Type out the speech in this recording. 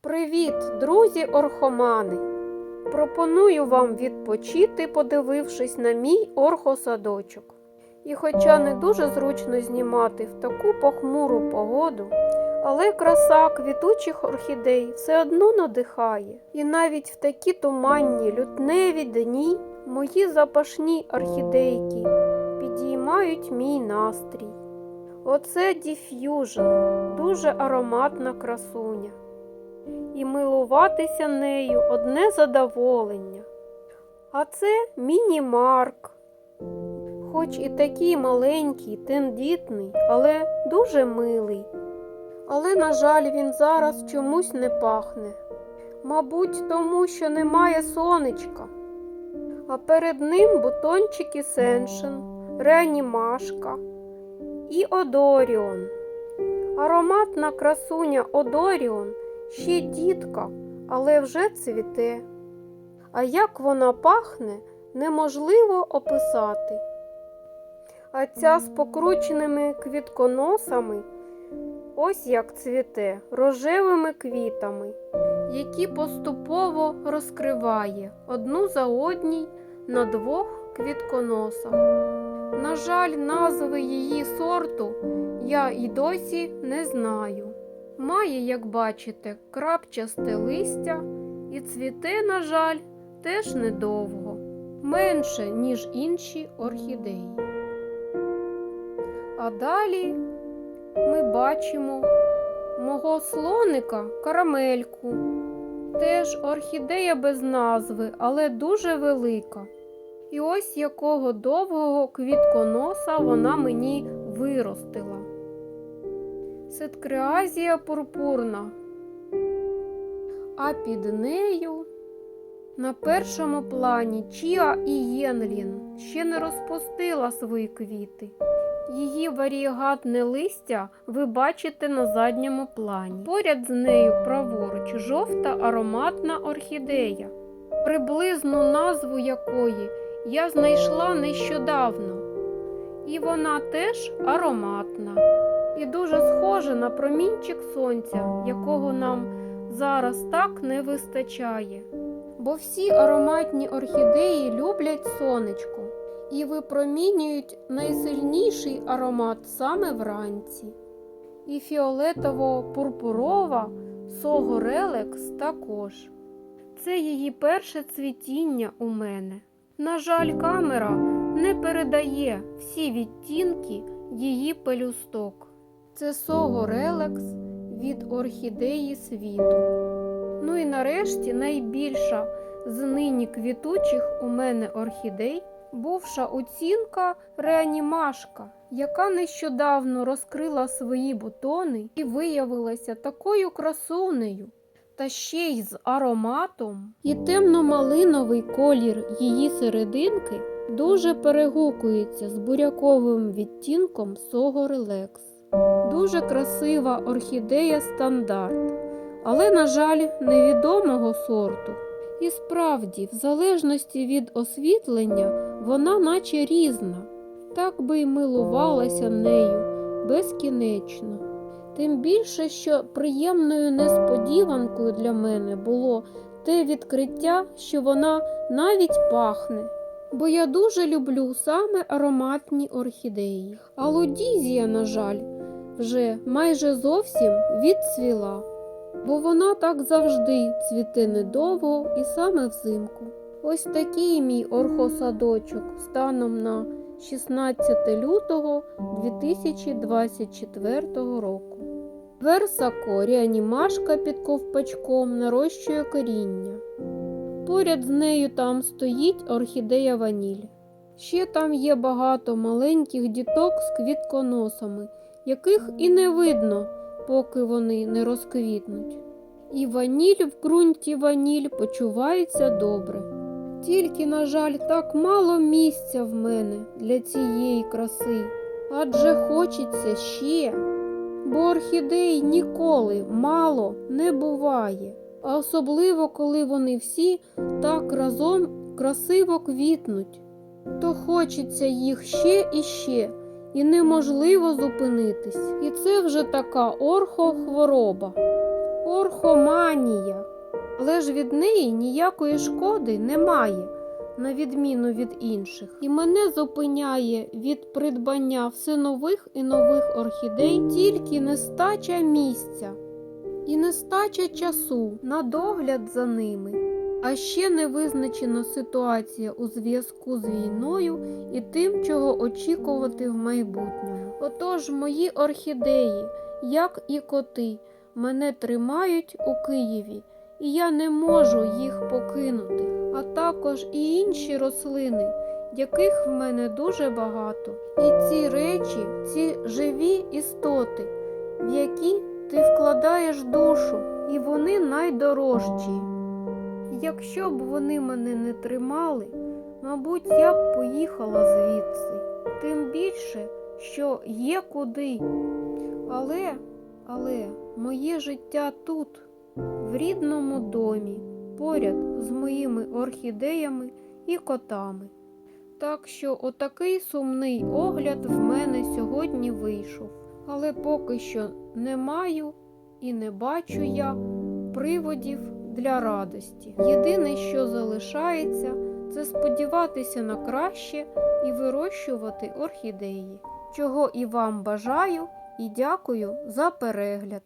Привіт, друзі орхомани! Пропоную вам відпочити, подивившись на мій орхосадочок. І хоча не дуже зручно знімати в таку похмуру погоду, але краса квітучих орхідей все одно надихає. І навіть в такі туманні лютневі дні мої запашні орхідейки підіймають мій настрій. Оце діф'южн, дуже ароматна красуня. І милуватися нею одне задоволення. А це міні-марк. Хоч і такий маленький, тендітний, але дуже милий. Але, на жаль, він зараз чомусь не пахне. Мабуть, тому що немає сонечка. А перед ним бутончики Сеншин, реанімашка і Одоріон. Ароматна красуня Одоріон ще дітка, але вже цвіте. А як вона пахне, неможливо описати. А ця з покрученими квітконосами ось як цвіте рожевими квітами, які поступово розкриває одну за одній на двох квітконосах. На жаль, назви її сорту я і досі не знаю. Має, як бачите, крапчасте листя і цвіте, на жаль, теж недовго, менше, ніж інші орхідеї. А далі ми бачимо мого слоника карамельку. Теж орхідея без назви, але дуже велика. І ось якого довгого квітконоса вона мені виростила. Ситкреазія пурпурна. А під нею на першому плані Чіа і Єнлін ще не розпустила свої квіти. Її варієгатне листя ви бачите на задньому плані. Поряд з нею праворуч жовта ароматна орхідея, приблизну назву якої я знайшла нещодавно. І вона теж ароматна і дуже схожа на промінчик сонця, якого нам зараз так не вистачає. Бо всі ароматні орхідеї люблять сонечко і випромінюють найсильніший аромат саме вранці. І фіолетово-пурпурова Сого Релекс також. Це її перше цвітіння у мене. На жаль, камера не передає всі відтінки її пелюсток. Це Сого Релекс від орхідеї світу. Ну і нарешті найбільша з нині квітучих у мене орхідей бувша оцінка реанімашка, яка нещодавно розкрила свої бутони і виявилася такою красунею. Та ще й з ароматом, і темно-малиновий колір її серединки дуже перегукується з буряковим відтінком Сого Релекс. Дуже красива орхідея стандарт, але, на жаль, невідомого сорту. І справді, в залежності від освітлення, вона наче різна, так би й милувалася нею безкінечно. Тим більше, що приємною несподіванкою для мене було те відкриття, що вона навіть пахне. Бо я дуже люблю саме ароматні орхідеї. А лудізія, на жаль, вже майже зовсім відцвіла, бо вона так завжди цвіте недовго і саме взимку. Ось такий мій орхосадочок станом на 16 лютого 2024 року. Версако реанімашка під ковпачком нарощує коріння. Поряд з нею там стоїть орхідея ваніль. Ще там є багато маленьких діток з квітконосами, яких і не видно, поки вони не розквітнуть. І ваніль в ґрунті ваніль почувається добре. Тільки, на жаль, так мало місця в мене для цієї краси, адже хочеться ще, бо орхідей ніколи мало не буває, а особливо коли вони всі так разом красиво квітнуть, то хочеться їх ще і ще, і неможливо зупинитись. І це вже така орхохвороба. Орхоманія. Але ж від неї ніякої шкоди немає, на відміну від інших. І мене зупиняє від придбання все нових і нових орхідей тільки нестача місця і нестача часу на догляд за ними. А ще не визначена ситуація у зв'язку з війною і тим, чого очікувати в майбутньому. Отож, мої орхідеї, як і коти, мене тримають у Києві, і я не можу їх покинути, а також і інші рослини, яких в мене дуже багато. І ці речі, ці живі істоти, в які ти вкладаєш душу, і вони найдорожчі. Якщо б вони мене не тримали, мабуть, я б поїхала звідси. Тим більше, що є куди. Але, але моє життя тут, в рідному домі, поряд з моїми орхідеями і котами. Так що отакий сумний огляд в мене сьогодні вийшов. Але поки що не маю і не бачу я приводів для радості. Єдине, що залишається, це сподіватися на краще і вирощувати орхідеї, чого і вам бажаю і дякую за перегляд.